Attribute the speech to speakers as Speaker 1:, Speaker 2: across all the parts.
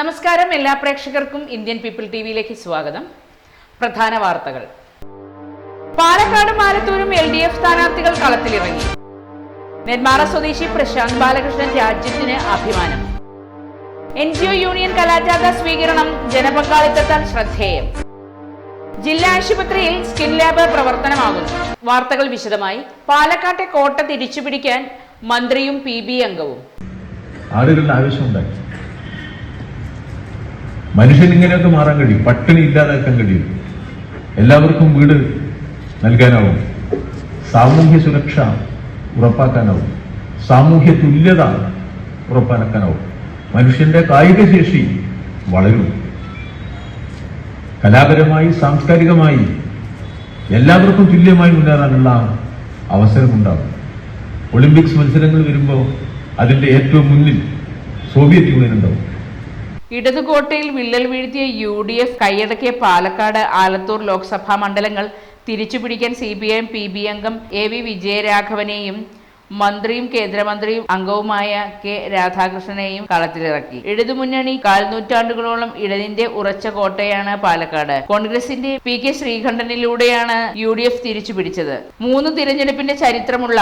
Speaker 1: നമസ്കാരം എല്ലാ പ്രേക്ഷകർക്കും ഇന്ത്യൻ പീപ്പിൾ ടി വിയിലേക്ക് സ്വാഗതം. പ്രധാന വാർത്തകൾ. പാലക്കാട് മാലത്തൂരും എൽ ഡി എഫ് സ്ഥാനാർത്ഥികൾ കളത്തിലിറങ്ങി. നെന്മാറ സ്വദേശി പ്രശാന്ത് ബാലകൃഷ്ണൻ രാജ്യത്തിന് അഭിമാനം. എൻ ജി ഒ യൂണിയൻ കലാജാഥ സ്വീകരണം ജനപങ്കാളിത്തത്താൽ ശ്രദ്ധേയം. ജില്ലാ ആശുപത്രിയിൽ സ്കിൻ ലാബ് പ്രവർത്തനമാകുന്നു. വാർത്തകൾ വിശദമായി. പാലക്കാട്ടെ കോട്ട തിരിച്ചു പിടിക്കാൻ മന്ത്രിയും പി ബി അംഗവും.
Speaker 2: ആളുകളുടെ ആവശ്യമുണ്ടായി മനുഷ്യൻ ഇങ്ങനെയൊക്കെ മാറാൻ കഴിയും. പട്ടിണി ഇല്ലാതാക്കാൻ കഴിയും. എല്ലാവർക്കും വീട് നൽകാനാവും. സാമൂഹ്യ സുരക്ഷ ഉറപ്പാക്കാനാവും. സാമൂഹ്യ തുല്യത ഉറപ്പാക്കാനാവും. മനുഷ്യന്റെ കായിക ശേഷി വളരും. കലാപരമായി സാംസ്കാരികമായി എല്ലാവർക്കും തുല്യമായി മുന്നേറാനുള്ള അവസരമുണ്ടാകും. ഒളിമ്പിക്സ് മത്സരങ്ങൾ വരുമ്പോൾ അതിന്റെ ഏറ്റവും മുന്നിൽ സോവിയറ്റ് യൂണിയൻ ഉണ്ടാവും.
Speaker 1: ഇടതുകോട്ടയിൽ വിള്ളൽ വീഴ്ത്തിയ യു ഡി എഫ് കൈയടക്കിയ പാലക്കാട് ആലത്തൂർ ലോക്സഭാ മണ്ഡലങ്ങൾ തിരിച്ചുപിടിക്കാൻ C P I P B അംഗം എ വി വിജയരാഘവനെയും മന്ത്രിയും കേന്ദ്രമന്ത്രിയും അംഗവുമായ കെ രാധാകൃഷ്ണനെയും കളത്തിലിറക്കി. ഇടതുമുന്നണി കാൽനൂറ്റാണ്ടുകളോളം ഇടതിന്റെ ഉറച്ച കോട്ടയാണ് പാലക്കാട്. കോൺഗ്രസിന്റെ പി കെ ശ്രീകണ്ഠനിലൂടെയാണ് യു ഡി എഫ് തിരിച്ചു പിടിച്ചത് മൂന്ന് തിരഞ്ഞെടുപ്പിന്റെ ചരിത്രമുള്ള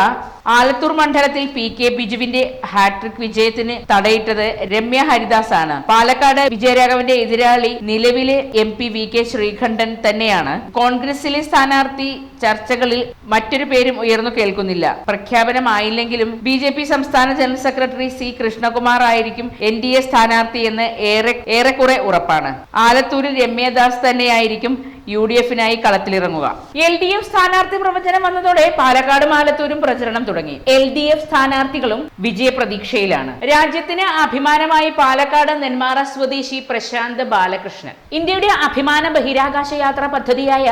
Speaker 1: ആലത്തൂർ മണ്ഡലത്തിൽ പി കെ ബിജുവിന്റെ ഹാട്രിക് വിജയത്തിന് തടയിട്ടത് രമ്യ ഹരിദാസ് ആണ് പാലക്കാട് വിജയരാഘവന്റെ എതിരാളി നിലവിലെ M P V K Sreekandan തന്നെയാണ്. കോൺഗ്രസിലെ സ്ഥാനാർത്ഥി ചർച്ചകളിൽ മറ്റൊരു പേരും ഉയർന്നു കേൾക്കുന്നില്ല. പ്രഖ്യാപനമായില്ലെങ്കിലും ബി ജെ പി സംസ്ഥാന ജനറൽ സെക്രട്ടറി സി കൃഷ്ണകുമാർ ആയിരിക്കും എൻ ഡി എ സ്ഥാനാർത്ഥി എന്ന് ഏറെ ഏറെക്കുറെ ഉറപ്പാണ്. ആലത്തൂരിൽ രമ്യദാസ് തന്നെയായിരിക്കും യു ഡി എഫിനായി കളത്തിലിറങ്ങുക. എൽ ഡി എഫ് സ്ഥാനാർത്ഥി പ്രവചനം വന്നതോടെ പാലക്കാട് ആലത്തൂരും പ്രചരണം തുടങ്ങി. എൽ ഡി എഫ് സ്ഥാനാർത്ഥികളും വിജയപ്രതീക്ഷയിലാണ്. രാജ്യത്തിന് അഭിമാനമായി പാലക്കാട് നെന്മാറ സ്വദേശി പ്രശാന്ത് ബാലകൃഷ്ണൻ. ഇന്ത്യയുടെ അഭിമാന ബഹിരാകാശ യാത്രാ പദ്ധതിയായ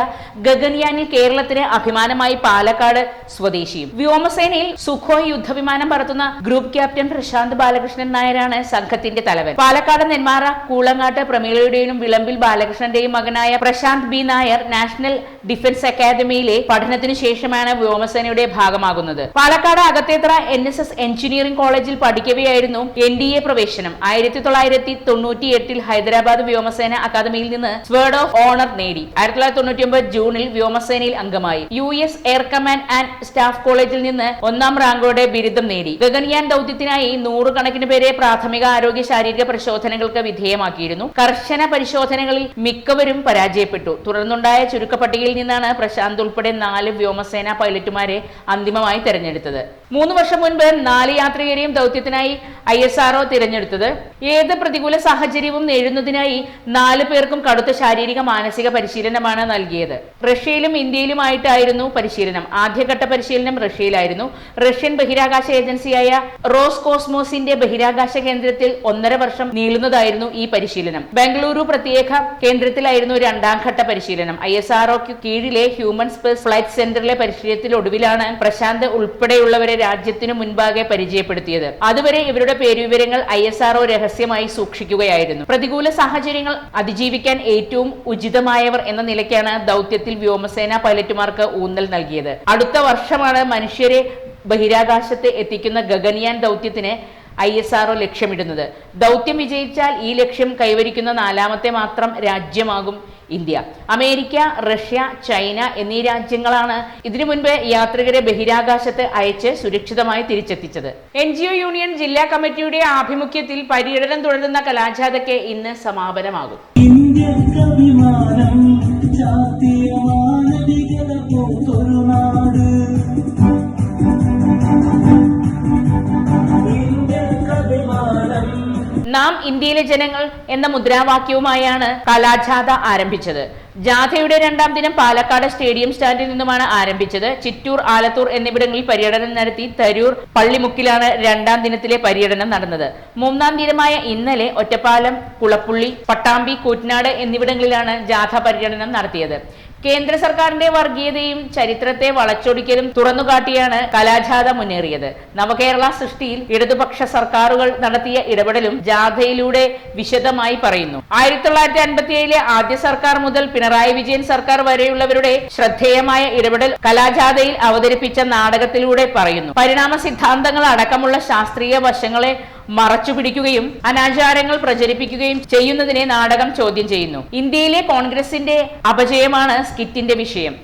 Speaker 1: ഗഗൻയാനിൽ കേരളത്തിന് അഭിമാനമായി പാലക്കാട് സ്വദേശിയും. വ്യോമസേനയിൽ സുഖോയ് യുദ്ധവിമാനം പറത്തുന്ന ഗ്രൂപ്പ് ക്യാപ്റ്റൻ പ്രശാന്ത് ബാലകൃഷ്ണൻ നായരാണ് സംഘത്തിന്റെ തലവൻ. പാലക്കാട് നെന്മാറ കൂളങ്ങാട്ട് പ്രമീളയുടെയും വിളമ്പിൽ ബാലകൃഷ്ണന്റെയും മകനായ Prasanth B Nair national defence അക്കാദമിയിലെ പഠനത്തിനു ശേഷമാണ് വ്യോമസേനയുടെ ഭാഗമാകുന്നത്. Palakkad Akathethara N S S engineering കോളേജിൽ പഠിക്കവെയായിരുന്നു എൻ ഡി എ പ്രവേശനം. ആയിരത്തി തൊള്ളായിരത്തി തൊണ്ണൂറ്റി എട്ടിൽ ഹൈദരാബാദ് വ്യോമസേന അക്കാദമിയിൽ നിന്ന് സ്വേർഡ് ഓഫ് ഓണർ നേടി. ആയിരത്തി തൊള്ളായിരത്തി തൊണ്ണൂറ്റി ഒമ്പത് ജൂണിൽ വ്യോമസേനയിൽ അംഗമായി. U S air command and staff കോളേജിൽ നിന്ന് ഒന്നാം റാങ്കോടെ ബിരുദം നേടി. ഗഗൻയാൻ ദൗത്യത്തിനായി നൂറുകണക്കിന് പേരെ പ്രാഥമിക ആരോഗ്യ ശാരീരിക പരിശോധനകൾക്ക് വിധേയമാക്കിയിരുന്നു. കർശന പരിശോധനകളിൽ മിക്കവരും പരാജയപ്പെട്ടു. തുടർന്നുണ്ടായ ചുരുക്കപ്പട്ടികയിൽ നിന്നാണ് പ്രശാന്ത് ഉൾപ്പെടെ നാല് വ്യോമസേന പൈലറ്റുമാരെ അന്തിമമായി തെരഞ്ഞെടുത്തത്. മൂന്ന് വർഷം മുൻപ് നാല് യാത്രികരെയും ദൗത്യത്തിനായി ഐ എസ് ആർഒ തിരഞ്ഞെടുത്തത്. ഏത് പ്രതികൂല സാഹചര്യവും നേരിടുന്നതിനായി നാല് പേർക്കും കടുത്ത ശാരീരിക മാനസിക പരിശീലനമാണ് നൽകിയത്. റഷ്യയിലും ഇന്ത്യയിലുമായിട്ടായിരുന്നു പരിശീലനം. ആദ്യഘട്ട പരിശീലനം റഷ്യയിലായിരുന്നു. റഷ്യൻ ബഹിരാകാശ ഏജൻസിയായ റോസ് കോസ്മോസിന്റെ ബഹിരാകാശ കേന്ദ്രത്തിൽ ഒന്നര വർഷം നീളുന്നതായിരുന്നു ഈ പരിശീലനം. ബംഗളൂരു പ്രത്യേക കേന്ദ്രത്തിലായിരുന്നു രണ്ടാം ഘട്ട പരിശീലനം ഐ എസ് ആർഒക്ക് കീഴിലെ ഹ്യൂമൻ സ്പേസ് ഫ്ലൈറ്റ് സെന്ററിലെ പരിശീലനത്തിലൊടുവിലാണ് പ്രശാന്ത് ഉൾപ്പെടെയുള്ളവരെ രാജ്യത്തിനു മുൻപാകെ പരിചയപ്പെടുത്തിയത്. അതുവരെ ഇവരുടെ പേരുവിവരങ്ങൾ ഐ എസ് ആർഒ രഹസ്യമായി സൂക്ഷിക്കുകയായിരുന്നു. പ്രതികൂല സാഹചര്യങ്ങൾ അതിജീവിക്കാൻ ഏറ്റവും ഉചിതമായവർ എന്ന നിലയ്ക്കാണ് ദൗത്യത്തിൽ വ്യോമസേന പൈലറ്റുമാർക്ക് ഊന്നൽ നൽകിയത്. അടുത്ത വർഷമാണ് മനുഷ്യരെ ബഹിരാകാശത്ത് എത്തിക്കുന്ന ഗഗൻയാൻ ദൗത്യത്തിന് ഐ എസ് ആർഒ ലക്ഷ്യമിടുന്നത്. ദൗത്യം വിജയിച്ചാൽ ഈ ലക്ഷ്യം കൈവരിക്കുന്ന നാലാമത്തെ മാത്രം രാജ്യമാകും ഇന്ത്യ. അമേരിക്ക റഷ്യ ചൈന എന്നീ രാജ്യങ്ങളാണ് ഇതിനു മുൻപ് യാത്രികരെ ബഹിരാകാശത്ത് അയച്ച് സുരക്ഷിതമായി തിരിച്ചെത്തിച്ചത്. എൻ ജി ഒ യൂണിയൻ ജില്ലാ കമ്മിറ്റിയുടെ ആഭിമുഖ്യത്തിൽ പര്യടനം തുടരുന്ന കലാജാഥയ്ക്ക് ഇന്ന് സമാപനമാകും. നാം ഇന്ത്യയിലെ ജനങ്ങൾ എന്ന മുദ്രാവാക്യവുമായാണ് കലാജാഥ ആരംഭിച്ചത്. ജാഥയുടെ രണ്ടാം ദിനം പാലക്കാട് സ്റ്റേഡിയം സ്റ്റാൻഡിൽ നിന്നുമാണ് ആരംഭിച്ചത്. ചിറ്റൂർ ആലത്തൂർ എന്നിവിടങ്ങളിൽ പര്യടനം നടത്തി തരൂർ പള്ളിമുക്കിലാണ് രണ്ടാം ദിനത്തിലെ പര്യടനം നടന്നത്. മൂന്നാം ദിനമായ ഇന്നലെ ഒറ്റപ്പാലം കുളപ്പുള്ളി പട്ടാമ്പി കൂറ്റനാട് എന്നിവിടങ്ങളിലാണ് ജാഥ പര്യടനം നടത്തിയത്. കേന്ദ്ര സർക്കാരിന്റെ വർഗീയതയും ചരിത്രത്തെ വളച്ചൊടിക്കലും തുറന്നുകാട്ടിയാണ് കലാജാഥ മുന്നേറിയത്. നവകേരള സൃഷ്ടിയിൽ ഇടതുപക്ഷ സർക്കാരുകൾ നടത്തിയ ഇടപെടലും ജാഥയിലൂടെ വിശദമായി പറയുന്നു. ആയിരത്തി തൊള്ളായിരത്തി അൻപത്തി ഏഴിലെ ആദ്യ സർക്കാർ മുതൽ പിണറായി വിജയൻ സർക്കാർ വരെയുള്ളവരുടെ ശ്രദ്ധേയമായ ഇടപെടൽ കലാജാഥയിൽ അവതരിപ്പിച്ച നാടകത്തിലൂടെ പറയുന്നു. പരിണാമ സിദ്ധാന്തങ്ങൾ അടക്കമുള്ള ശാസ്ത്രീയ വശങ്ങളെ മറച്ചു പിടിക്കുകയും അനാചാരങ്ങൾ പ്രചരിപ്പിക്കുകയും ചെയ്യുന്നതിനെ നാടകം ചോദ്യം ചെയ്യുന്നു. ഇന്ത്യയിലെ കോൺഗ്രസിന്റെ അപജയമാണ് സ്കിറ്റിന്റെ വിഷയം.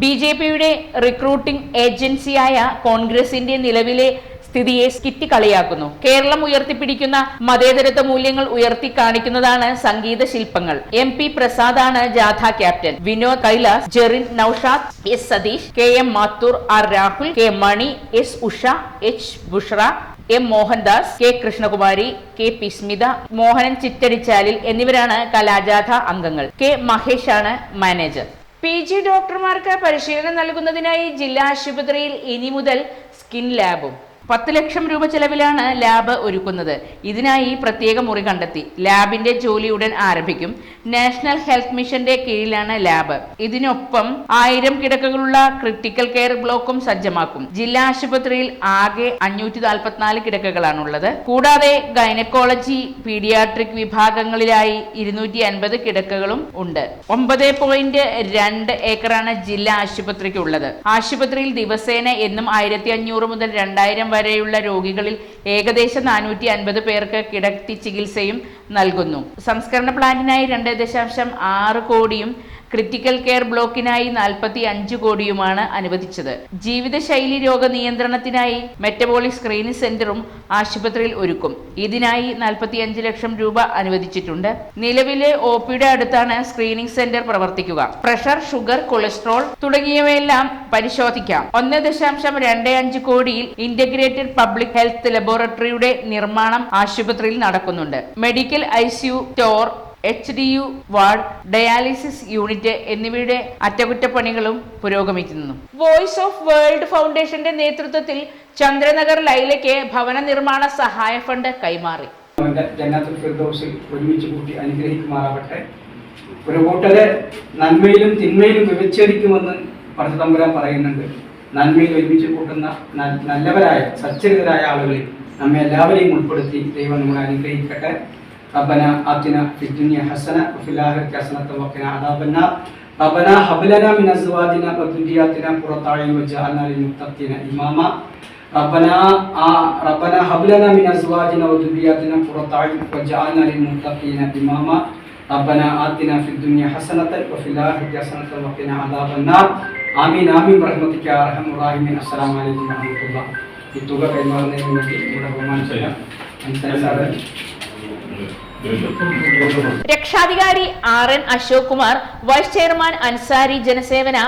Speaker 1: ബി ജെ പിയുടെ റിക്രൂട്ടിംഗ് ഏജൻസിയായ കോൺഗ്രസിന്റെ നിലവിലെ സ്ഥിതിയെ സ്കിറ്റ് കളിയാക്കുന്നു. കേരളം ഉയർത്തിപ്പിടിക്കുന്ന മതേതരത്വ മൂല്യങ്ങൾ ഉയർത്തി കാണിക്കുന്നതാണ് സംഗീത ശില്പങ്ങൾ. എം പി പ്രസാദാണ് ജാഥ captain. Vinod Kailas Jerin Naushad S Satheesh K M Mathur R Rahul K Mani S Usha H Bushra M Mohandas K Krishnakumari K P Smitha Mohanan ചിറ്റടിച്ചാലിൽ എന്നിവരാണ് കലാജാഥ അംഗങ്ങൾ. കെ മഹേഷ് ആണ് മാനേജർ. പി ജി ഡോക്ടർമാർക്ക് പരിശീലനം നൽകുന്നതിനായി ജില്ലാ ആശുപത്രിയിൽ ഇനി മുതൽ സ്കിൻ ലാബും പത്ത് ലക്ഷം രൂപ ചെലവിലാണ് ലാബ് ഒരുക്കുന്നത്. ഇതിനായി പ്രത്യേക മുറി കണ്ടെത്തി. ലാബിന്റെ ജോലി ഉടൻ ആരംഭിക്കും. നാഷണൽ ഹെൽത്ത് മിഷന്റെ കീഴിലാണ് ലാബ്. ഇതിനൊപ്പം ആയിരം കിടക്കകളുള്ള ക്രിട്ടിക്കൽ കെയർ ബ്ലോക്കും സജ്ജമാക്കും. ജില്ലാ ആശുപത്രിയിൽ ആകെ അഞ്ഞൂറ്റി നാൽപ്പത്തിനാല് കിടക്കകളാണുള്ളത്. കൂടാതെ ഗൈനക്കോളജി പീഡിയാട്രിക് വിഭാഗങ്ങളിലായി ഇരുന്നൂറ്റി അൻപത് കിടക്കകളും ഉണ്ട്. ഒമ്പത് പോയിന്റ് രണ്ട് ഏക്കറാണ് ജില്ലാ ആശുപത്രിക്കുള്ളത്. ആശുപത്രിയിൽ ദിവസേന എന്നും ആയിരത്തി അഞ്ഞൂറ് മുതൽ രണ്ടായിരം വരെയുള്ള രോഗികളിൽ ഏകദേശം നാനൂറ്റി അൻപത് പേർക്ക് കിടത്തി ചികിത്സയും നൽകുന്നു. സംസ്കരണ പ്ലാന്റിനായി രണ്ട് ദശാംശം ആറ് കോടിയും ക്രിട്ടിക്കൽ കെയർ ബ്ലോക്കിനായി നാൽപ്പത്തി അഞ്ച് കോടിയുമാണ് അനുവദിച്ചത്. ജീവിതശൈലി രോഗ നിയന്ത്രണത്തിനായി മെറ്റബോളിക് സ്ക്രീനിംഗ് സെന്ററും ആശുപത്രിയിൽ ഒരുക്കും. ഇതിനായി നാൽപ്പത്തി അഞ്ച് ലക്ഷം രൂപ അനുവദിച്ചിട്ടുണ്ട്. നിലവിലെ ഒ പിയുടെ അടുത്താണ് സ്ക്രീനിംഗ് സെന്റർ പ്രവർത്തിക്കുക. പ്രഷർ ഷുഗർ കൊളസ്ട്രോൾ തുടങ്ങിയവയെല്ലാം പരിശോധിക്കാം. ഒന്ന് ദശാംശം രണ്ട് അഞ്ച് കോടിയിൽ ഇന്റഗ്രേറ്റഡ് പബ്ലിക് ഹെൽത്ത് ലബോറട്ടറിയുടെ നിർമ്മാണം ആശുപത്രിയിൽ നടക്കുന്നുണ്ട്. Medical ICU store H D U ward dialysis unit എന്നിവയുടെ അറ്റകുറ്റപ്പണികളും പുരോഗമിക്കുന്നു. വോയിസ് ഓഫ് വേൾഡ് ഫൗണ്ടേഷന്റെ നേതൃത്വത്തിൽ ചന്ദ്രനഗർ ലൈലയ്ക്ക് ഭവന നിർമ്മാണ സഹായ ഫണ്ട് കൈമാറി.
Speaker 3: ഒരു കൂട്ടരെ നന്മയിലും തിന്മയിലും വിവച്ഛേദിക്കുമെന്ന് പരശുതമ്പുരാൻ പറയുന്നുണ്ട്. നന്മയിൽ ഒരുമിച്ച് കൂട്ടുന്ന നല്ലവരായ സച്ചരിതരായ ആളുകളിൽ നമ്മെ എല്ലാവരെയും ഉൾപ്പെടുത്തി ദൈവം നമ്മളെ അനുഗ്രഹിക്കട്ടെ. ربنا آتنا في الدنيا حسنة وفي الآخرة حسنة وقنا عذاب النار. ربنا هب لنا من أزواجنا وذرياتنا قرة أعين وجعلنا للمتقين إماما. ربنا ربنا هب لنا من أزواجنا وذرياتنا قرة أعين وجعلنا للمتقين إماما. ربنا آتنا في الدنيا حسنة وفي الآخرة حسنة وقنا عذاب النار. آمين آمين. برحمتك يا أرحم الراحمين. السلام عليكم ورحمة الله. Itu juga kaimaran yang nanti mudah-mudahan saya. Saya
Speaker 1: രക്ഷാധികാരി R N Ashok Kumar vice chairman Ansari ജനസേവന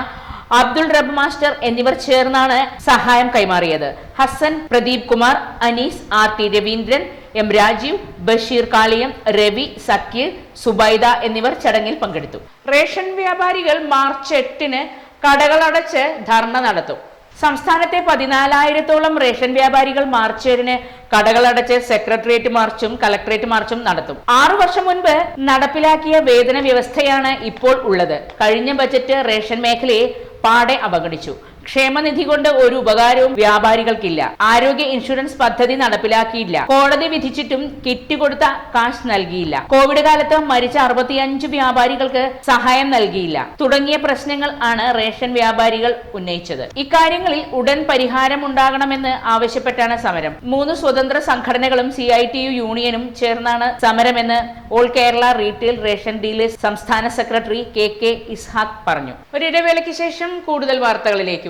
Speaker 1: അബ്ദുൾ റബ് മാസ്റ്റർ എന്നിവർ ചേർന്നാണ് സഹായം കൈമാറിയത്. Hasan Pradeep Kumar Anees R T Raveendran M Rajeev Basheer Kaliyam Ravi Zakir Subaida എന്നിവർ ചടങ്ങിൽ പങ്കെടുത്തു. റേഷൻ വ്യാപാരികൾ March എട്ടിന് കടകളടച്ച് ധർണ നടത്തും. സംസ്ഥാനത്തെ പതിനാലായിരത്തോളം റേഷൻ വ്യാപാരികൾ മാർച്ച് ഏഴിന് കടകളടച്ച് സെക്രട്ടേറിയറ്റ് മാർച്ചും കളക്ടറേറ്റ് മാർച്ചും നടത്തും. ആറു വർഷം മുൻപ് നടപ്പിലാക്കിയ വേതന വ്യവസ്ഥയാണ് ഇപ്പോൾ ഉള്ളത്. കഴിഞ്ഞ ബജറ്റ് റേഷൻ മേഖലയെ പാടെ അവഗണിച്ചു. ക്ഷേമനിധി കൊണ്ട് ഒരു ഉപകാരവും വ്യാപാരികൾക്കില്ല. ആരോഗ്യ ഇൻഷുറൻസ് പദ്ധതി നടപ്പിലാക്കിയില്ല. കോടതി വിധിച്ചിട്ടും കിറ്റ് കൊടുത്ത കാശ് നൽകിയില്ല. കോവിഡ് കാലത്ത് മരിച്ച അറുപത്തിയഞ്ച് വ്യാപാരികൾക്ക് സഹായം നൽകിയില്ല. തുടങ്ങിയ പ്രശ്നങ്ങൾ ആണ് റേഷൻ വ്യാപാരികൾ ഉന്നയിച്ചത്. ഇക്കാര്യങ്ങളിൽ ഉടൻ പരിഹാരം ഉണ്ടാകണമെന്ന് ആവശ്യപ്പെട്ടാണ് സമരം. മൂന്ന് സ്വതന്ത്ര സംഘടനകളും സി ഐ ടി യു യൂണിയനും ചേർന്നാണ് സമരമെന്ന് all Kerala retail ration dealers സംസ്ഥാന സെക്രട്ടറി കെ കെ ഇസ്ഹാഖ് പറഞ്ഞു. ഒരിടവേളയ്ക്ക് ശേഷം കൂടുതൽ വാർത്തകളിലേക്ക്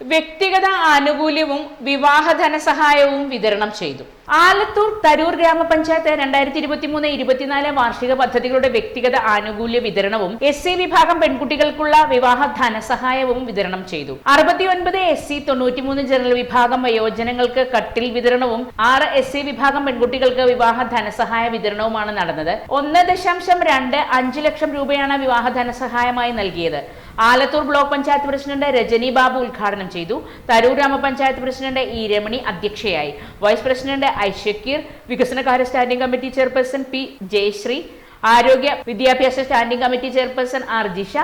Speaker 1: വ്യക്തിഗത ആനുകൂല്യവും വിവാഹ ധനസഹായവും വിതരണം ചെയ്തു. ആലത്തൂർ തരൂർ ഗ്രാമപഞ്ചായത്ത് രണ്ടായിരത്തി ഇരുപത്തി മൂന്ന് ഇരുപത്തിനാല് വാർഷിക പദ്ധതികളുടെ വ്യക്തിഗത ആനുകൂല്യ വിതരണവും എസ് സി വിഭാഗം പെൺകുട്ടികൾക്കുള്ള വിവാഹ ധനസഹായവും വിതരണം ചെയ്തു. അറുപത്തിയൊൻപത് എസ് സി തൊണ്ണൂറ്റിമൂന്ന് ജനറൽ വിഭാഗം വയോജനങ്ങൾക്ക് കട്ടിൽ വിതരണവും ആറ് എസ് സി വിഭാഗം പെൺകുട്ടികൾക്ക് വിവാഹ ധനസഹായ വിതരണവുമാണ് നടന്നത്. ഒന്ന് ദശാംശം രണ്ട് അഞ്ച് ലക്ഷം രൂപയാണ് വിവാഹ ധനസഹായമായി നൽകിയത്. ആലത്തൂർ ബ്ലോക്ക് പഞ്ചായത്ത് പ്രസിഡന്റ് രജനി ബാബു ഉദ്ഘാടനം ചെയ്തു. തരൂർ ഗ്രാമപഞ്ചായത്ത് പ്രസിഡന്റ് ഇ രമണി അധ്യക്ഷയായി. വൈസ് പ്രസിഡന്റ് ഐഷക്കീർ വികസനകാര്യ standing committee chairperson P Jayasree ആരോഗ്യ വിദ്യാഭ്യാസ standing committee chairperson R Jisha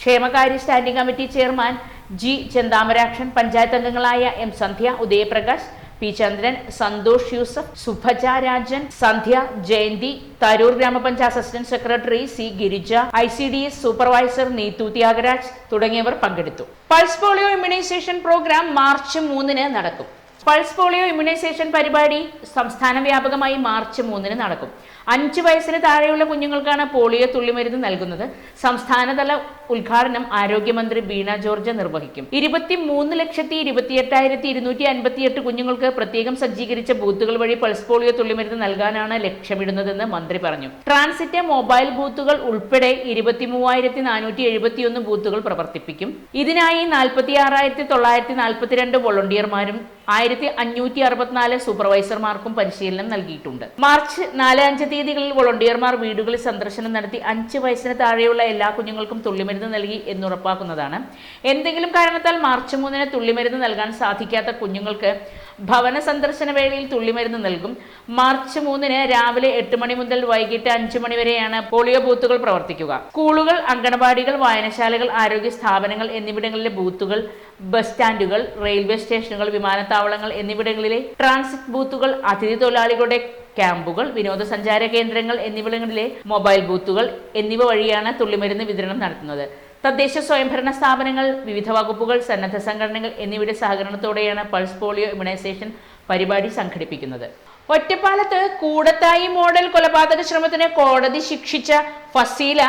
Speaker 1: ക്ഷേമകാര്യ standing committee chairman G Chenthamarakshan panchayat അംഗങ്ങളായ എം സന്ധ്യ ഉദയപ്രകാശ് പി ചന്ദ്രൻ സന്തോഷ് യൂസഫ് സുഭജ രാജൻ സന്ധ്യ ജയന്തി തരൂർ ഗ്രാമപഞ്ചായത്ത് assistant secretary C Girija I C D S supervisor Neethu Thyagaraj തുടങ്ങിയവർ പങ്കെടുത്തു. Pulse polio immunisation programme March മൂന്നിന് നടക്കും. Pulse polio immunisation പരിപാടി സംസ്ഥാന വ്യാപകമായി മാർച്ച് മൂന്നിന് നടക്കും. അഞ്ച് വയസ്സിന് താഴെയുള്ള കുഞ്ഞുങ്ങൾക്കാണ് പോളിയോ തുള്ളിമരുന്ന് നൽകുന്നത്. സംസ്ഥാനതല ഉദ്ഘാടനം ആരോഗ്യമന്ത്രി ബീണ ജോർജ് നിർവഹിക്കും. ഇരുപത്തി മൂന്ന് ലക്ഷത്തി ഇരുപത്തിയെട്ടായിരത്തി ഇരുന്നൂറ്റി അൻപത്തിയെട്ട് കുഞ്ഞുങ്ങൾക്ക് പ്രത്യേകം സജ്ജീകരിച്ച ബൂത്തുകൾ വഴി പൾസ് പോളിയോ തുള്ളിമരുന്ന് നൽകാനാണ് ലക്ഷ്യമിടുന്നതെന്ന് മന്ത്രി പറഞ്ഞു. ട്രാൻസിറ്റ് മൊബൈൽ ബൂത്തുകൾ ഉൾപ്പെടെ ഇരുപത്തി മൂവായിരത്തി നാനൂറ്റി എഴുപത്തിയൊന്ന് ബൂത്തുകൾ പ്രവർത്തിപ്പിക്കും. ഇതിനായി നാൽപ്പത്തി ആറായിരത്തി തൊള്ളായിരത്തി നാൽപ്പത്തിരണ്ട് വോളണ്ടിയർമാരും ആയിരത്തി അഞ്ഞൂറ്റി അറുപത്തിനാല് സൂപ്പർവൈസർമാർക്കും പരിശീലനം നൽകിയിട്ടുണ്ട്. മാർച്ച് നാല് അഞ്ച് തീയതികളിൽ വോളണ്ടിയർമാർ വീടുകളിൽ സന്ദർശനം നടത്തി അഞ്ച് വയസ്സിന് താഴെയുള്ള എല്ലാ കുഞ്ഞുങ്ങൾക്കും തുള്ളിമരുന്ന് നൽകി എന്നുറപ്പാക്കുന്നതാണ്. എന്തെങ്കിലും കാരണത്താൽ മാർച്ച് മൂന്നിന് തുള്ളിമരുന്ന് നൽകാൻ സാധിക്കാത്ത കുഞ്ഞുങ്ങൾക്ക് ഭവന സന്ദർശന വേളയിൽ തുള്ളിമരുന്ന് നൽകും. മാർച്ച് മൂന്നിന് രാവിലെ എട്ട് മണി മുതൽ വൈകിട്ട് അഞ്ചു മണി വരെയാണ് പോളിയോ ബൂത്തുകൾ പ്രവർത്തിക്കുക. സ്കൂളുകൾ അങ്കണവാടികൾ വായനശാലകൾ ആരോഗ്യ സ്ഥാപനങ്ങൾ എന്നിവിടങ്ങളിലെ ബൂത്തുകൾ ബസ് സ്റ്റാൻഡുകൾ റെയിൽവേ സ്റ്റേഷനുകൾ വിമാനത്താവളങ്ങൾ എന്നിവിടങ്ങളിലെ ട്രാൻസിറ്റ് ബൂത്തുകൾ അതിഥി തൊഴിലാളികളുടെ ക്യാമ്പുകൾ വിനോദസഞ്ചാര കേന്ദ്രങ്ങൾ എന്നിവിടങ്ങളിലെ മൊബൈൽ ബൂത്തുകൾ എന്നിവ വഴിയാണ് തുള്ളിമരുന്ന് വിതരണം നടത്തുന്നത്. തദ്ദേശ സ്വയംഭരണ സ്ഥാപനങ്ങൾ വിവിധ വകുപ്പുകൾ സന്നദ്ധ സംഘടനകൾ എന്നിവയുടെ സഹകരണത്തോടെയാണ് പൾസ് പോളിയോ ഇമ്മ്യൂണൈസേഷൻ പരിപാടി സംഘടിപ്പിക്കുന്നത്. ഒറ്റപ്പാലത്ത് കൂടത്തായി മോഡൽ കൊലപാതക ശ്രമത്തിന് കോടതി ശിക്ഷിച്ച ഫസീല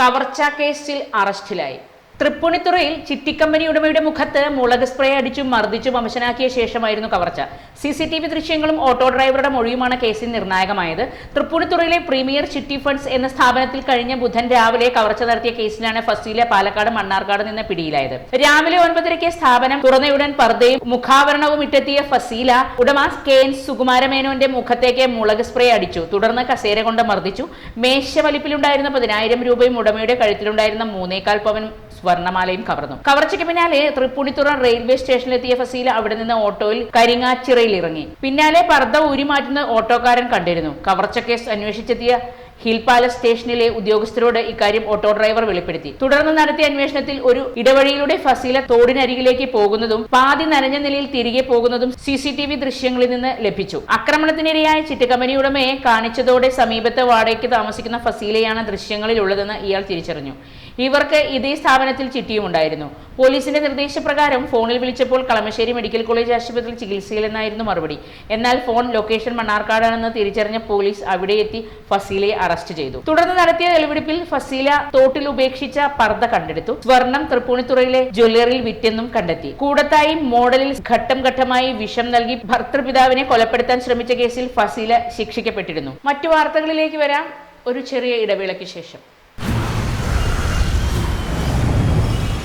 Speaker 1: കവർച്ച കേസിൽ അറസ്റ്റിലായി. തൃപ്പൂണിത്തുറയിൽ ചിറ്റിക്കമ്പനി ഉടമയുടെ മുഖത്ത് മുളക് സ്പ്രേ അടിച്ചു മർദ്ദിച്ചു വംശനാക്കിയ ശേഷമായിരുന്നു കവർച്ച. സി സി ടി വി ദൃശ്യങ്ങളും ഓട്ടോ ഡ്രൈവറുടെ മൊഴിയുമാണ് കേസിൽ നിർണായകമായത്. തൃപ്പൂണിത്തുറയിലെ പ്രീമിയർ ചിറ്റി ഫണ്ട്സ് എന്ന സ്ഥാപനത്തിൽ കഴിഞ്ഞ ബുധൻ രാവിലെ കവർച്ച നടത്തിയ കേസിലാണ് ഫസീല പാലക്കാട് മണ്ണാർക്കാട് നിന്ന് പിടിയിലായത്. രാവിലെ ഒൻപതരയ്ക്ക് സ്ഥാപനം തുറന്നയുടൻ പർദ്ദയും മുഖാവരണവും ഇട്ടെത്തിയ ഫസീല ഉടമ കെ എൻ സുകുമാരമേനോന്റെ മുഖത്തേക്ക് മുളക് സ്പ്രേ അടിച്ചു. തുടർന്ന് കസേര കൊണ്ട് മർദ്ദിച്ചു. മേശ വലിപ്പിലുണ്ടായിരുന്ന പതിനായിരം രൂപയും ഉടമയുടെ കഴുത്തിലുണ്ടായിരുന്ന മൂന്നേക്കാൽ പവൻ സ്വർണമാലയും കവർന്നു. കവർച്ചയ്ക്ക് പിന്നാലെ തൃപ്പൂണിത്തുറ റെയിൽവേ സ്റ്റേഷനിലെത്തിയ ഫസീല അവിടെ നിന്ന് ഓട്ടോയിൽ കരിങ്ങാച്ചിറയിൽ ഇറങ്ങി. പിന്നാലെ പർദ്ദ ഊരിമാറ്റുന്ന ഓട്ടോക്കാരൻ കണ്ടിരുന്നു. കവർച്ച കേസ് അന്വേഷിച്ചെത്തിയ ഹിൽ പാലസ് സ്റ്റേഷനിലെ ഉദ്യോഗസ്ഥരോട് ഇക്കാര്യം ഓട്ടോ ഡ്രൈവർ വെളിപ്പെടുത്തി. തുടർന്ന് നടത്തിയ അന്വേഷണത്തിൽ ഒരു ഇടവഴിയിലൂടെ ഫസീല തോടിനരികിലേക്ക് പോകുന്നതും പാതി നനഞ്ഞ നിലയിൽ തിരികെ പോകുന്നതും സി സി ടി വി ദൃശ്യങ്ങളിൽ നിന്ന് ലഭിച്ചു. ആക്രമണത്തിനിരയായ ചിറ്റക്കമ്പനി ഉടമയെ കാണിച്ചതോടെ സമീപത്തെ വാടകയ്ക്ക് താമസിക്കുന്ന ഫസീലയാണ് ദൃശ്യങ്ങളിലുള്ളതെന്ന് ഇയാൾ തിരിച്ചറിഞ്ഞു. ഇവർക്ക് ഇതേ സ്ഥാപനത്തിൽ ചിട്ടിയുമുണ്ടായിരുന്നു പോലീസിന്റെ നിർദ്ദേശപ്രകാരം ഫോണിൽ വിളിച്ചപ്പോൾ കളമശ്ശേരി മെഡിക്കൽ കോളേജ് ആശുപത്രിയിൽ ചികിത്സയിലെന്നായിരുന്നു മറുപടി. എന്നാൽ ഫോൺ ലൊക്കേഷൻ മണ്ണാർക്കാടാണെന്ന് തിരിച്ചറിഞ്ഞ പോലീസ് അവിടെ എത്തി ഫസീലയെ അറസ്റ്റ് ചെയ്തു. തുടർന്ന് നടത്തിയ തെളിവെടുപ്പിൽ ഫസീല തോട്ടിൽ ഉപേക്ഷിച്ച പർദ്ദ കണ്ടെടുത്തു. സ്വർണം തൃപ്പൂണിത്തുറയിലെ ജ്വല്ലറിയിൽ വിറ്റെന്നും കണ്ടെത്തി. കൂടത്തായി മോഡലിൽ ഘട്ടം ഘട്ടമായി വിഷം നൽകി ഭർത്തൃപിതാവിനെ കൊലപ്പെടുത്താൻ ശ്രമിച്ച കേസിൽ ഫസീല ശിക്ഷിക്കപ്പെട്ടിരുന്നു. മറ്റു വാർത്തകളിലേക്ക് വരാം. ഒരു ചെറിയ ഇടവേളയ്ക്ക് ശേഷം.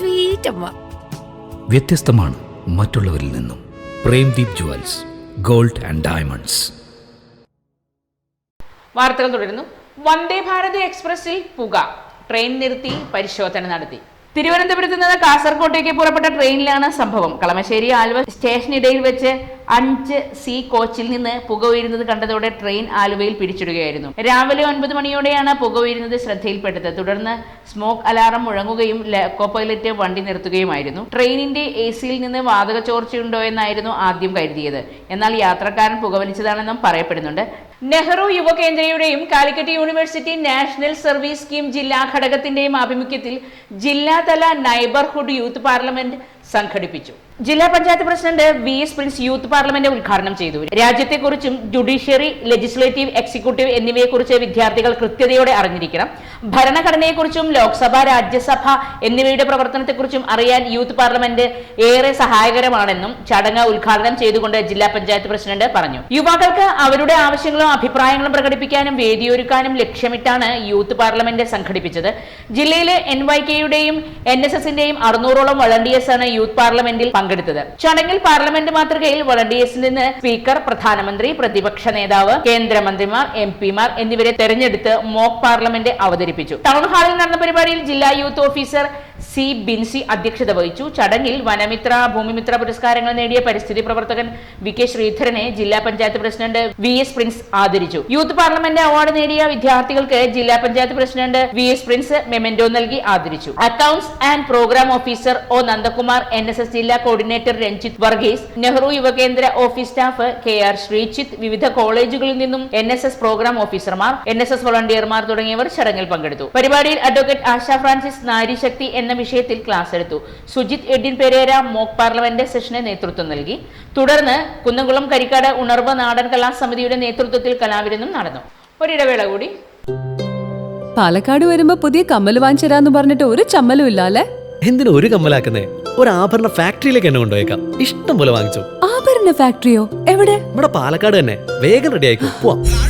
Speaker 4: സ്വീറ്റ് അമ്മ
Speaker 5: വ്യത്യസ്തമാണ് മറ്റുള്ളവരിൽ നിന്നും. Premdeep jewels gold and diamonds.
Speaker 1: വാർത്തകൾ തുടരുന്നു. വന്ദേ ഭാരത് എക്സ്പ്രസിൽ പുക. ട്രെയിൻ നിർത്തി പരിശോധന നടത്തി. തിരുവനന്തപുരത്ത് നിന്ന് കാസർകോട്ടേക്ക് പുറപ്പെട്ട ട്രെയിനിലാണ് സംഭവം. കളമശ്ശേരി ആലുവ സ്റ്റേഷനിടയിൽ വെച്ച് അഞ്ച് സി കോച്ചിൽ നിന്ന് പുക ഉയരുന്നത് കണ്ടതോടെ ട്രെയിൻ ആലുവയിൽ പിടിച്ചിടുകയായിരുന്നു. രാവിലെ ഒൻപത് മണിയോടെയാണ് പുക ഉയരുന്നത് ശ്രദ്ധയിൽപ്പെട്ടത്. തുടർന്ന് സ്മോക്ക് അലാറം മുഴങ്ങുകയും ലോക്കോ പൈലറ്റ് വണ്ടി നിർത്തുകയുമായിരുന്നു. ട്രെയിനിന്റെ എ സിയിൽ നിന്ന് വാതക ചോർച്ചയുണ്ടോ എന്നായിരുന്നു ആദ്യം കരുതിയത്. എന്നാൽ യാത്രക്കാരൻ പുകവലിച്ചതാണെന്നും പറയപ്പെടുന്നുണ്ട്. Nehru യുവകേന്ദ്രയുടെയും Calicut university national service scheme ജില്ലാ ഘടകത്തിന്റെയും ആഭിമുഖ്യത്തിൽ ജില്ലാതല നൈബർഹുഡ് യൂത്ത് പാർലമെന്റ് സംഘടിപ്പിച്ചു. ജില്ലാ panchayat president V S Prince youth parliament ഉദ്ഘാടനം ചെയ്തു. രാജ്യത്തെക്കുറിച്ചും ജുഡീഷ്യറി ലെജിസ്ലേറ്റീവ് എക്സിക്യൂട്ടീവ് എന്നിവയെക്കുറിച്ച് വിദ്യാർത്ഥികൾ കൃത്യതയോടെ അറിഞ്ഞിരിക്കണം. ഭരണഘടനയെക്കുറിച്ചും ലോക്സഭ രാജ്യസഭ എന്നിവയുടെ പ്രവർത്തനത്തെക്കുറിച്ചും അറിയാൻ യൂത്ത് പാർലമെന്റ് ഏറെ സഹായകരമാണെന്നും ചടങ്ങ് ഉദ്ഘാടനം ചെയ്തുകൊണ്ട് ജില്ലാ പഞ്ചായത്ത് പ്രസിഡന്റ് പറഞ്ഞു. യുവാക്കൾക്ക് അവരുടെ ആവശ്യങ്ങളും അഭിപ്രായങ്ങളും പ്രകടിപ്പിക്കാനും വേദിയൊരുക്കാനും ലക്ഷ്യമിട്ടാണ് യൂത്ത് പാർലമെന്റ് സംഘടിപ്പിച്ചത്. ജില്ലയിലെ എൻ വൈ കെയുടെയും എൻ എസ് എസിന്റെയും അറുന്നൂറോളം വളണ്ടിയേഴ്സാണ് യൂത്ത് പാർലമെന്റിൽ പങ്കെടുത്തത്. ചടങ്ങിൽ പാർലമെന്റ് മാതൃകയിൽ വളണ്ടിയേഴ്സിൽ നിന്ന് സ്പീക്കർ പ്രധാനമന്ത്രി പ്രതിപക്ഷ നേതാവ് കേന്ദ്രമന്ത്രിമാർ എം പിമാർ എന്നിവരെ തെരഞ്ഞെടുത്ത് മോക്ക് പാർലമെന്റ് അവതരിപ്പിച്ചു. ടൗൺ ഹാളിൽ നടന്ന പരിപാടിയിൽ ജില്ലാ യൂത്ത് ഓഫീസർ സി ബിൻസി അധ്യക്ഷത വഹിച്ചു. ചടങ്ങിൽ വനമിത്ര ഭൂമിമിത്ര പുരസ്കാരങ്ങൾ നേടിയ പരിസ്ഥിതി പ്രവർത്തകൻ വി കെ ശ്രീധരനെ ജില്ലാ panchayat president V S Prince ആദരിച്ചു. യൂത്ത് പാർലമെന്റ് അവാർഡ് നേടിയ വിദ്യാർത്ഥികൾക്ക് ജില്ലാ panchayat president V S Prince memento നൽകി ആദരിച്ചു. Accounts and programme officer O Nandakumar N S S ജില്ലാ coordinator Ranjith Varghese Nehru Yuva Kendra office staff K R Sreejith വിവിധ കോളേജുകളിൽ നിന്നും എൻ എസ് എസ് പ്രോഗ്രാം ഓഫീസർമാർ എൻ എസ് എസ് വോളണ്ടിയർമാർ തുടങ്ങിയവർ ചടങ്ങിൽ പങ്കെടുത്തു. പരിപാടിയിൽ അഡ്വക്കേറ്റ് ആശ ഫ്രാൻസിസ് നാരിശക്തി എന്ന വിഷയത്തിൽ ക്ലാസ് എടുത്തു. സുജിത് എഡിൻ പെരേര മോക് പാർലമെന്റ് സെഷന് നേതൃത്വം നൽകി. തുടർന്ന് കുന്നംകുളം കരിക്കാട് ഉണർവ് നാടൻ കലാസമിതിയുടെ നേതൃത്വത്തിൽ കലാവിരുന്നും നടന്നു. ഒരിടവേള കൂടി.
Speaker 4: പാലക്കാട് വരുമ്പോ പുതിയ കമ്മൽ വാങ്ങിച്ചരാന്ന് പറഞ്ഞിട്ട് ഒരു ചമ്മലും ഇല്ല അല്ലേ
Speaker 6: എന്തിനു ഒരു കമ്മലാക്കുന്നേ? ഒരു ആഭരണ ഫാക്ടറിയിലേക്ക് എന്നെ കൊണ്ടുപോയേക്കാം. ഇഷ്ടം പോലെ വാങ്ങിച്ചു.
Speaker 4: ആഭരണ ഫാക്ടറിയോ? എവിടെ?
Speaker 6: ഇവിടെ പാലക്കാട് തന്നെ. വേഗം റെഡി ആയിക്കോ. പോവാം.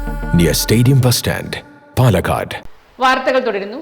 Speaker 7: near stadium bus stand Palakkad
Speaker 1: വാർത്തകൾ തുടരുന്നു.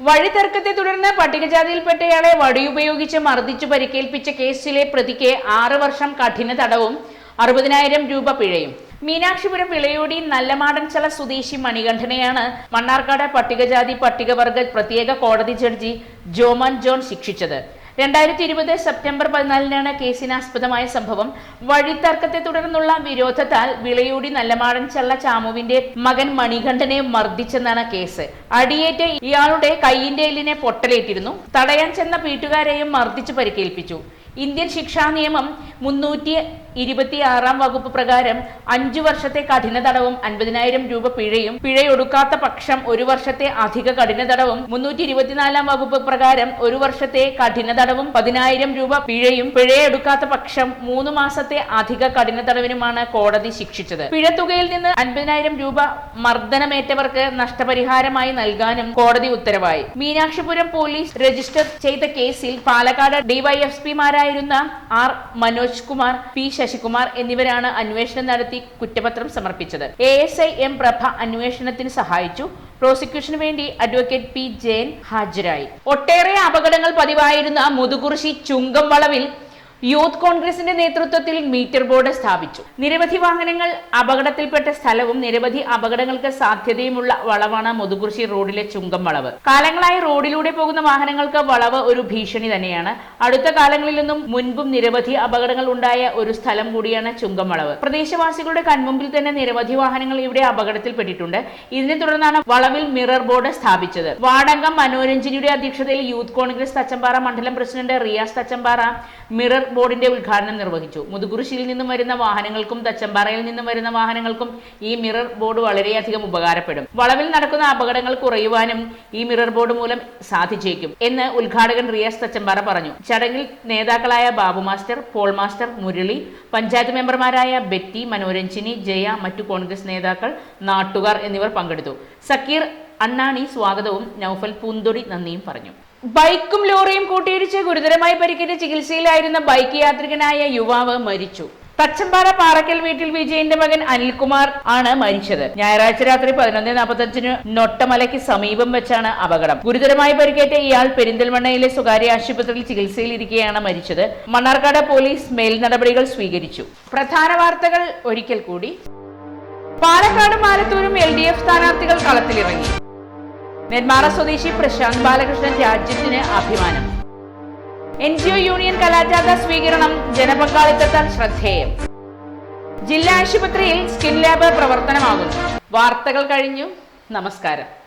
Speaker 1: വഴിതർക്കത്തെ തുടർന്ന് പട്ടികജാതിയിൽപ്പെട്ടയാളെ വടിയുപയോഗിച്ച് മർദ്ദിച്ചു പരിക്കേൽപ്പിച്ച കേസിലെ പ്രതിക്ക് ആറ് വർഷം കഠിന തടവും അറുപതിനായിരം രൂപ പിഴയും. മീനാക്ഷിപുരം വിളയോടി നല്ലമാടൻചല സ്വദേശി മണികണ്ഠനെയാണ് മണ്ണാർക്കാട് പട്ടികജാതി പട്ടികവർഗ പ്രത്യേക കോടതി ജഡ്ജി ജോമൻ ജോൺ ശിക്ഷിച്ചത്. രണ്ടായിരത്തി ഇരുപത് സെപ്റ്റംബർ പതിനാലിനാണ് കേസിനാസ്പദമായ സംഭവം. വഴിത്തർക്കത്തെ തുടർന്നുള്ള വിരോധത്താൽ വിളയൂടി നല്ലമാടൻ ചള്ള ചാമുവിന്റെ മകൻ മണികണ്ഠനെ മർദ്ദിച്ചെന്നാണ് കേസ്. അടിയേറ്റ ഇയാളുടെ കൈയിന്റെ എല്ലിനെ പൊട്ടലേറ്റിരുന്നു. തടയാൻ ചെന്ന വീട്ടുകാരെയും മർദ്ദിച്ചു പരിക്കേൽപ്പിച്ചു. ഇന്ത്യൻ ശിക്ഷാ നിയമം മുന്നൂറ്റി ഇരുപത്തി ആറാം വകുപ്പ് പ്രകാരം അഞ്ചു വർഷത്തെ കഠിന തടവും അൻപതിനായിരം രൂപ പിഴയും പിഴയൊടുക്കാത്ത പക്ഷം ഒരു വർഷത്തെ അധിക കഠിന തടവും മുന്നൂറ്റി ഇരുപത്തിനാലാം വകുപ്പ് പ്രകാരം ഒരു വർഷത്തെ കഠിന തടവും പതിനായിരം രൂപ പിഴയും പിഴയെടുക്കാത്ത പക്ഷം മൂന്ന് മാസത്തെ അധിക കഠിന തടവിനുമാണ് കോടതി ശിക്ഷിച്ചത്. പിഴത്തുകയിൽ നിന്ന് അൻപതിനായിരം രൂപ മർദ്ദനമേറ്റവർക്ക് നഷ്ടപരിഹാരമായി നൽകാനും കോടതി ഉത്തരവായി. മീനാക്ഷിപുരം പോലീസ് രജിസ്റ്റർ ചെയ്ത കേസിൽ പാലക്കാട് ഡിവൈഎഫ്പിമാരായിരുന്ന ആർ മനോജ് കുമാർ പി ശശികുമാർ എന്നിവരാണ് അന്വേഷണം നടത്തി കുറ്റപത്രം സമർപ്പിച്ചത്. A S I M Prabha അന്വേഷണത്തിന് സഹായിച്ചു. പ്രോസിക്യൂഷന് വേണ്ടി അഡ്വക്കേറ്റ് പി ജയൻ ഹാജരായി. ഒട്ടേറെ അപകടങ്ങൾ പതിവായിരുന്ന മുതുകുറിശി ചുങ്കം വളവിൽ യൂത്ത് കോൺഗ്രസിന്റെ നേതൃത്വത്തിൽ മീറ്റർ ബോർഡ് സ്ഥാപിച്ചു. നിരവധി വാഹനങ്ങൾ അപകടത്തിൽപ്പെട്ട സ്ഥലവും നിരവധി അപകടങ്ങൾക്ക് സാധ്യതയുമുള്ള വളവാണ് മുതുകുർശി റോഡിലെ ചുങ്കം വളവ്. കാലങ്ങളായി റോഡിലൂടെ പോകുന്ന വാഹനങ്ങൾക്ക് വളവ് ഒരു ഭീഷണി തന്നെയാണ്. അടുത്ത കാലങ്ങളിലൊന്നും മുൻപും നിരവധി അപകടങ്ങൾ ഉണ്ടായ ഒരു സ്ഥലം കൂടിയാണ് ചുങ്കം വളവ്. പ്രദേശവാസികളുടെ കൺമുമ്പിൽ തന്നെ നിരവധി വാഹനങ്ങൾ ഇവിടെ അപകടത്തിൽപ്പെട്ടിട്ടുണ്ട്. ഇതിനെ തുടർന്നാണ് വളവിൽ മിറർ ബോർഡ് സ്ഥാപിച്ചത്. വാർഡംഗം മനോരഞ്ജനിയുടെ അധ്യക്ഷതയിൽ യൂത്ത് കോൺഗ്രസ് തച്ചമ്പാറ മണ്ഡലം പ്രസിഡന്റ് റിയാസ് തച്ചമ്പാറ മിറർ ബോർഡിന്റെ ഉദ്ഘാടനം നിർവഹിച്ചു. മുതുകുറിശിയിൽ നിന്നും വരുന്ന വാഹനങ്ങൾക്കും തച്ചമ്പാറയിൽ നിന്നും വരുന്ന വാഹനങ്ങൾക്കും ഈ മിറർ ബോർഡ് വളരെയധികം ഉപകാരപ്പെടും. വളവിൽ നടക്കുന്ന അപകടങ്ങൾ കുറയുവാനും ഈ മിറർ ബോർഡ് മൂലം സാധിച്ചേക്കും എന്ന് ഉദ്ഘാടകൻ റിയാസ് തച്ചമ്പാറ പറഞ്ഞു. ചടങ്ങിൽ നേതാക്കളായ Babu master Paul master Murali panchayat മെമ്പർമാരായ ബെറ്റി മനോരഞ്ജിനി ജയ മറ്റു കോൺഗ്രസ് നേതാക്കൾ നാട്ടുകാർ എന്നിവർ പങ്കെടുത്തു. സക്കീർ അണ്ണാണി സ്വാഗതവും നൌഫൽ പൂന്തൊടി നന്ദിയും പറഞ്ഞു. ബൈക്കും ലോറിയും കൂട്ടിയിടിച്ച് ഗുരുതരമായി പരിക്കേറ്റ് ചികിത്സയിലായിരുന്ന ബൈക്ക് യാത്രികനായ യുവാവ് മരിച്ചു. തച്ചമ്പാറ പാറക്കൽ വീട്ടിൽ വിജയന്റെ മകൻ അനിൽകുമാർ ആണ് മരിച്ചത്. ഞായറാഴ്ച രാത്രി പതിനൊന്ന് നാൽപ്പത്തഞ്ചിന് നൊട്ടമലയ്ക്ക് സമീപം വെച്ചാണ് അപകടം. ഗുരുതരമായി പരിക്കേറ്റ ഇയാൾ പെരിന്തൽമണ്ണയിലെ സ്വകാര്യ ആശുപത്രിയിൽ ചികിത്സയിലിരിക്കെയാണ് മരിച്ചത്. മണ്ണാർക്കാട് പോലീസ് മേൽ നടപടികൾ സ്വീകരിച്ചു. പ്രധാന വാർത്തകൾ ഒരിക്കൽ കൂടി. പാലക്കാട് മാലത്തൂരും എൽ ഡി എഫ് സ്ഥാനാർത്ഥികൾ കളത്തിലിറങ്ങി. നെന്മാറ സ്വദേശി പ്രശാന്ത് ബാലകൃഷ്ണൻ രാജ്യത്തിന് അഭിമാനം. എൻ ജി ഒ യൂണിയൻ കലാജാഥ സ്വീകരണം ജനപങ്കാളിത്തത്താൽ ശ്രദ്ധേയം. ജില്ലാ ആശുപത്രിയിൽ സ്കിൻ ലാബ് പ്രവർത്തനമാകുന്നു. വാർത്തകൾ കഴിഞ്ഞു. നമസ്കാരം.